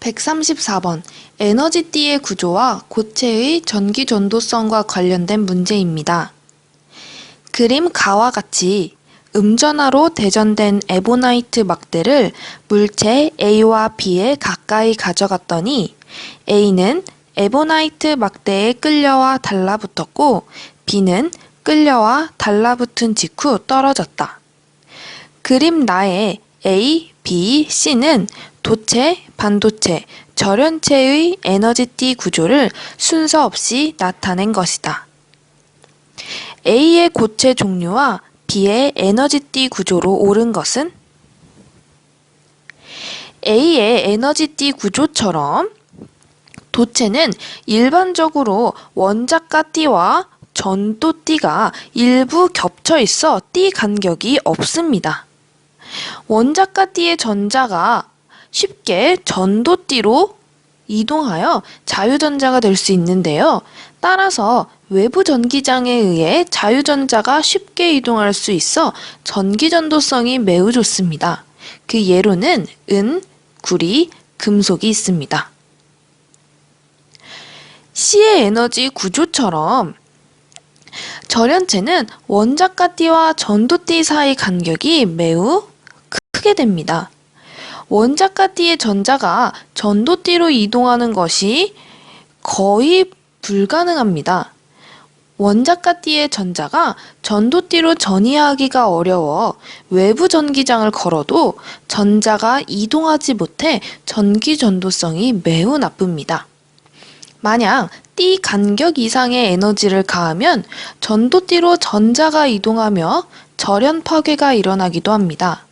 (134번) 에너지띠의 구조와 고체의 전기 전도성과 관련된 문제입니다. 그림 가와 같이 음전하로 대전된 에보나이트 막대를 물체 A와 B에 가까이 가져갔더니 A는 에보나이트 막대에 끌려와 달라붙었고 B는 끌려와 달라붙은 직후 떨어졌다. 그림 나의 A, B, C는 도체, 반도체, 절연체의 에너지띠 구조를 순서 없이 나타낸 것이다. A의 고체 종류와 B의 에너지띠 구조로 옳은 것은 A의 에너지띠 구조처럼 도체는 일반적으로 원자가 띠와 전도 띠가 일부 겹쳐 있어 띠 간격이 없습니다. 원자가 띠의 전자가 쉽게 전도 띠로 이동하여 자유전자가 될 수 있는데요. 따라서 외부 전기장에 의해 자유전자가 쉽게 이동할 수 있어 전기전도성이 매우 좋습니다. 그 예로는 은, 구리, 금속이 있습니다. C의 에너지 구조처럼 절연체는 원자가띠와 전도띠 사이 간격이 매우 크게 됩니다. 원자가띠의 전자가 전도띠로 이동하는 것이 거의 불가능합니다. 원자가띠의 전자가 전도띠로 전이하기가 어려워 외부 전기장을 걸어도 전자가 이동하지 못해 전기 전도성이 매우 나쁩니다. 만약 띠 간격 이상의 에너지를 가하면 전도띠로 전자가 이동하며 절연 파괴가 일어나기도 합니다.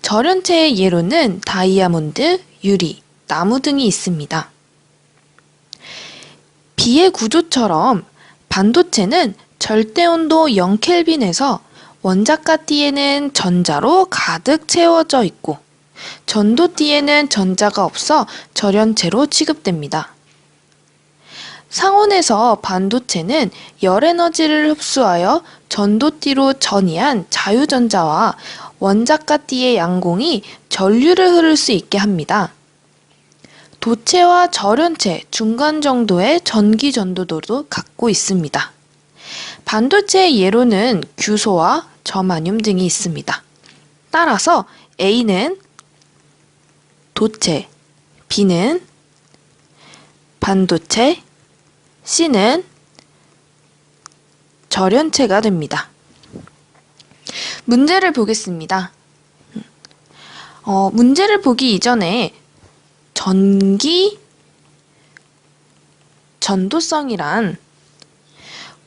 절연체의 예로는 다이아몬드, 유리, 나무 등이 있습니다. 비의 구조처럼 반도체는 절대온도 0켈빈에서 원자가 띠에는 전자로 가득 채워져 있고 전도띠에는 전자가 없어 절연체로 취급됩니다. 상온에서 반도체는 열 에너지를 흡수하여 전도띠로 전이한 자유전자와 원자가띠의 양공이 전류를 흐를 수 있게 합니다. 도체와 절연체 중간 정도의 전기 전도도도 갖고 있습니다. 반도체의 예로는 규소와 저마늄 등이 있습니다. 따라서 A는 도체, B는 반도체, C는 절연체가 됩니다. 문제를 보겠습니다. 어, 문제를 보기 이전에 전기 전도성이란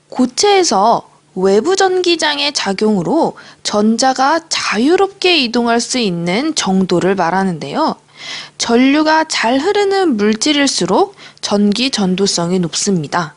고체에서 외부 전기장의 작용으로 전자가 자유롭게 이동할 수 있는 정도를 말하는데요. 전류가 잘 흐르는 물질일수록 전기 전도성이 높습니다.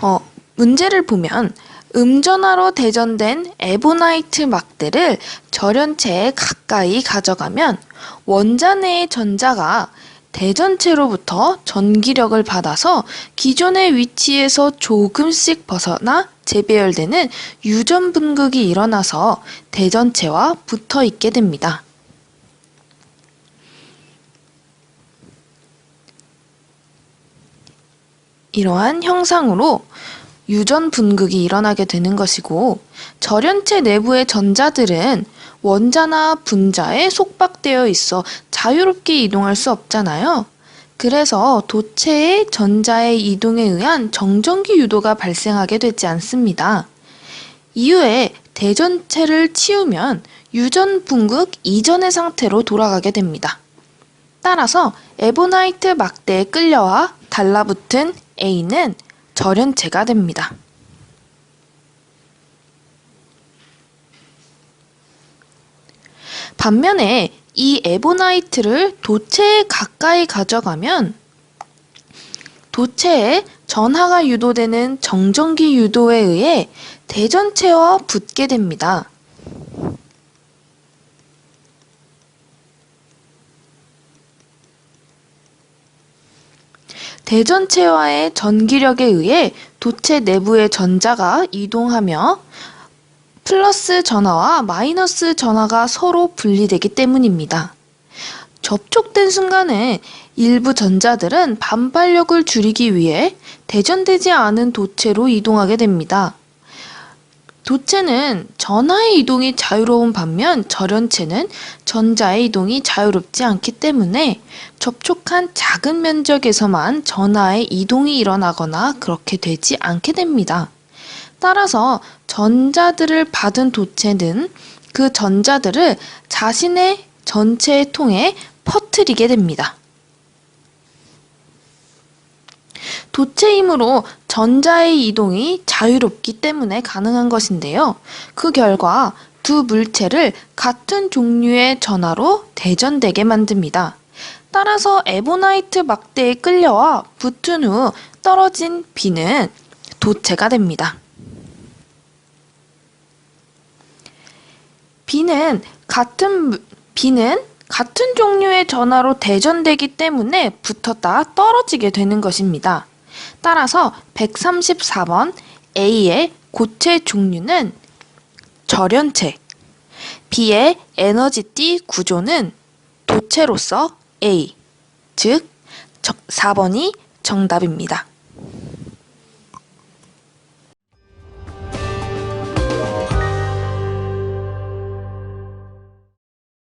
어, 문제를 보면 음전화로 대전된 에보나이트 막대를 절연체에 가까이 가져가면 원자 내의 전자가 대전체로부터 전기력을 받아서 기존의 위치에서 조금씩 벗어나 재배열되는 유전 분극이 일어나서 대전체와 붙어 있게 됩니다. 이러한 형상으로 유전 분극이 일어나게 되는 것이고 절연체 내부의 전자들은 원자나 분자에 속박되어 있어 자유롭게 이동할 수 없잖아요. 그래서 도체의 전자의 이동에 의한 정전기 유도가 발생하게 되지 않습니다. 이후에 대전체를 치우면 유전 분극 이전의 상태로 돌아가게 됩니다. 따라서 에보나이트 막대에 끌려와 달라붙은 A는 절연체가 됩니다. 반면에 이 에보나이트를 도체에 가까이 가져가면 도체에 전하가 유도되는 정전기 유도에 의해 대전체와 붙게 됩니다. 대전체와의 전기력에 의해 도체 내부의 전자가 이동하며 플러스 전하와 마이너스 전하가 서로 분리되기 때문입니다. 접촉된 순간에 일부 전자들은 반발력을 줄이기 위해 대전되지 않은 도체로 이동하게 됩니다. 도체는 전하의 이동이 자유로운 반면 절연체는 전자의 이동이 자유롭지 않기 때문에 접촉한 작은 면적에서만 전하의 이동이 일어나거나 그렇게 되지 않게 됩니다. 따라서 전자들을 받은 도체는 그 전자들을 자신의 전체에 통해 퍼뜨리게 됩니다. 도체 힘으로 전자의 이동이 자유롭기 때문에 가능한 것인데요. 그 결과 두 물체를 같은 종류의 전하로 대전되게 만듭니다. 따라서 에보나이트 막대에 끌려와 붙은 후 떨어진 비는 도체가 됩니다. 비는 같은 물- 비는 같은 종류의 전하로 대전되기 때문에 붙었다 떨어지게 되는 것입니다. 따라서 134번 A의 고체 종류는 절연체, B의 에너지 띠 구조는 도체로서 A, 즉 4번이 정답입니다.